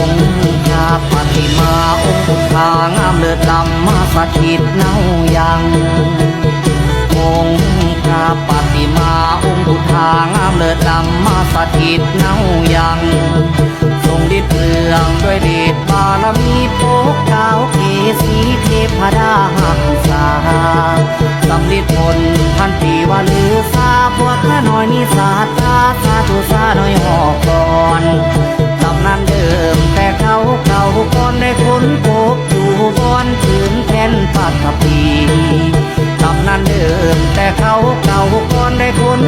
องค์พระปฏิมาองค์พุทธางามเลิศล้ำมาสถิตเน่ายังองค์พระปฏิมาองค์พุทธางามเลิศล้ำมาสถิตเน่ายัง ทรงฤทธิ์เรืองด้วยเดชบารมีโปกเก้าเกสีเทพดาหักษาสำลิดผลพันปีว่าลือซาพวกข้าน้อยมีสาตาดับปีกลับนั้นเดิมแต่เขาเก่าก่อนได้คุ้น